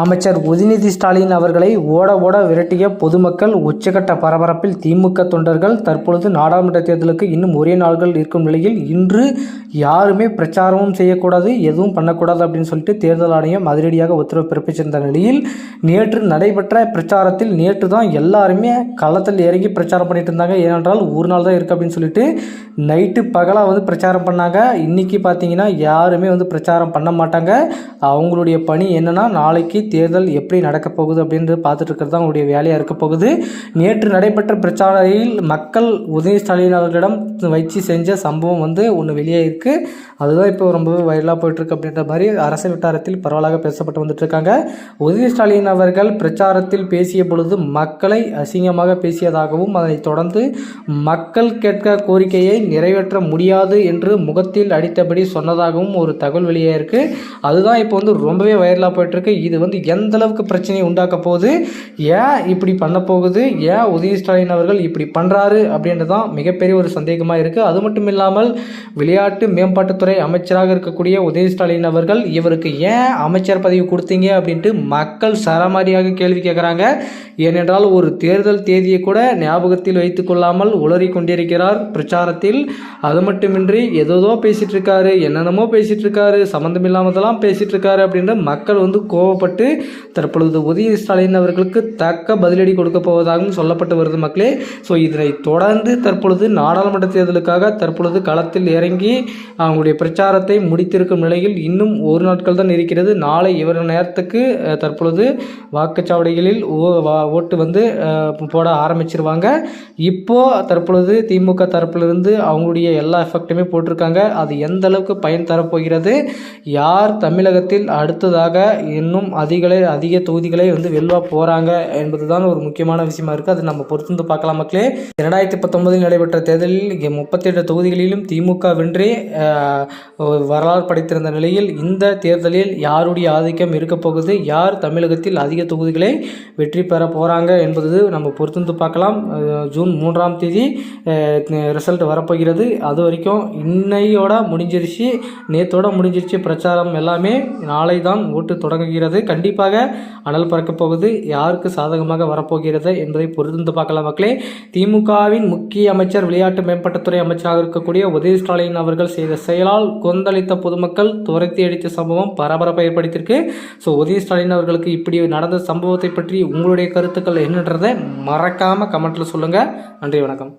அமைச்சர் உதயநிதி ஸ்டாலின் அவர்களை ஓட ஓட விரட்டிய பொதுமக்கள் உச்சகட்ட பரபரப்பில் திமுக தொண்டர்கள் தற்பொழுது நாடாளுமன்ற தேர்தலுக்கு இன்னும் ஒரே நாள்கள் இருக்கும் நிலையில் இன்று யாருமே பிரச்சாரமும் செய்யக்கூடாது எதுவும் பண்ணக்கூடாது அப்படின்னு சொல்லிட்டு தேர்தல் ஆணையம் அதிரடியாக உத்தரவு பிறப்பிச்சிருந்த நிலையில் நேற்று நடைபெற்ற பிரச்சாரத்தில் நேற்று தான் எல்லாருமே களத்தில் இறங்கி பிரச்சாரம் பண்ணிட்டு இருந்தாங்க. ஏனென்றால் ஒரு நாள் தான் இருக்குது அப்படின்னு சொல்லிட்டு நைட்டு பகலாக வந்து பிரச்சாரம் பண்ணாங்க. இன்றைக்கி பார்த்தீங்கன்னா யாருமே வந்து பிரச்சாரம் பண்ண மாட்டாங்க. அவங்களுடைய பணி என்னென்னா நாளைக்கு தேர்தல் எப்படி நடக்கப் போகுது அப்படின்றது பார்த்துட்டு இருக்கிறது தான் உங்களுடைய வேலையாக இருக்க போகுது. நேற்று நடைபெற்ற பிரச்சாரத்தில் மக்கள் உதய ஸ்டாலின் அவர்களிடம் வச்சு செஞ்ச சம்பவம் வந்து ஒன்று வெளியே இருக்குது அதுதான் இப்போ ரொம்பவே வைரலாக போயிட்டுருக்கு அப்படின்ற மாதிரி அரசியல் வட்டாரத்தில் பரவலாக பேசப்பட்டு வந்துட்டுருக்காங்க. உதய ஸ்டாலின் அவர்கள் பிரச்சாரத்தில் பேசிய பொழுது மக்களை அசிங்கமாக பேசியதாகவும் அதை தொடர்ந்து மக்கள் கேட்க கோரிக்கையை நிறைவேற்ற முடியாது என்று முகத்தில் அடித்தபடி சொன்னதாகவும் ஒரு தகவல் வெளியே இருக்குது அதுதான் இப்போ வந்து ரொம்பவே வைரலாக போயிட்டுருக்கு. இது வந்து எந்த அளவுக்கு பிரச்சனையை உண்டாக்க போகுது? ஏன் இப்படி பண்ண போகுது? ஏன் உதய ஸ்டாலின் அவர்கள் இப்படி பண்ணுறாரு அப்படின்றது தான் மிகப்பெரிய ஒரு சந்தேகமாக இருக்குது அது மட்டும் இல்லாமல் விளையாட்டு மேம்பாட்டுத்துறை அமைச்சராக இருக்கக்கூடிய உதய ஸ்டாலின் அவர்கள் இவருக்கு ஏன் அமைச்சர் பதவி கொடுத்தீங்க? அப்படின்ட்டு மக்கள் சரமாரியாக கேள்வி கேட்குறாங்க ஏனென்றால் ஒரு தேர்தல் தேதியை கூட ஞாபகத்தில் வைத்து கொள்ளாமல் உளறி கொண்டிருக்கிறார் பிரச்சாரத்தில். அது மட்டுமின்றி ஏதோதோ பேசிகிட்டு இருக்காரு என்னென்னமோ பேசிகிட்டு இருக்காரு சம்மந்தம் இல்லாமதெல்லாம் பேசிகிட்டு இருக்காரு அப்படின்ற மக்கள் வந்து கோவப்பட்டு தற்பொழுது உதய ஸ்டாலின் அவர்களுக்கு தக்க பதிலடி கொடுக்க போவதாகவும் சொல்லப்பட்டு வருது மக்களே. ஸோ இதனை தொடர்ந்து தற்பொழுது நாடாளுமன்ற தேர்தலுக்காக தற்பொழுது களத்தில் இறங்கி அவங்களுடைய பிரச்சாரத்தை முடித்திருக்கும் நிலையில் இன்னும் ஒரு நாட்கள் தான் இருக்கிறது. நாளை இவர நேரத்துக்கு தற்பொழுது வாக்குச்சாவடிகளில் ஓ- வா- ஓட்டு வந்து போட ஆரம்பிச்சிருவாங்க. இப்போ தற்பொழுது திமுக தரப்பிலிருந்து அவங்களுடைய எல்லா எஃபெக்ட்டுமே போட்டிருக்காங்க. அது எந்த அளவுக்கு பயன் தரப்போகிறது? யார் தமிழகத்தில் அடுத்ததாக இன்னும் அதிகளை அதிக தொகுதிகளை வந்து வெல்வா போகிறாங்க என்பதுதான் ஒரு முக்கியமான விஷயமா இருக்குது அது நம்ம பொறுத்து வந்து பார்க்கலாம் மக்களே. இரண்டாயிரத்தி பத்தொன்பதில் நடைபெற்ற தேர்தலில் இங்கே முப்பத்தெட்டு தொகுதிகளிலும் திமுக வென்றே வரலாறு படைத்திருந்த நிலையில் இந்த தேர்தலில் யாருடைய ஆதிக்கம் இருக்க போகுது? யார் தமிழகத்தில் அதிக தொகுதிகளை வெற்றி பெற போகிறாங்க என்பது நம்ம பொறுத்து வந்து பார்க்கலாம். ஜூன் மூன்றாம் தேதி ரிசல்ட் வரப்போகிறது. அது வரைக்கும் இன்னையோட முடிஞ்சிருச்சு. நேத்தோட முடிஞ்சிருச்சு. பிரச்சாரம் எல்லாமே நாளை தான் ஓட்டு தொடங்குகிறது. கண்டிப்பாக அனல் பறக்கப் போகுது. யாருக்கு சாதகமாக வரப்போகிறது என்பதை பொறுத்து பார்க்கலாம் மக்களே. திமுகவின் முக்கிய அமைச்சர் விளையாட்டு மேம்பாட்டுத்துறை அமைச்சராக இருக்கக்கூடிய உதய ஸ்டாலின் அவர்கள் செய்த செயலால் கொந்தளித்த பொதுமக்கள் துரத்தி அடித்த சம்பவம் பரபரப்பை ஏற்படுத்தியிருக்கு. ஸோ உதய ஸ்டாலின் அவர்களுக்கு இப்படி நடந்த சம்பவத்தை பற்றி உங்களுடைய கருத்துக்கள் என்னன்றதை மறக்காமல் கமெண்ட்டில் சொல்லுங்கள் நன்றி வணக்கம்.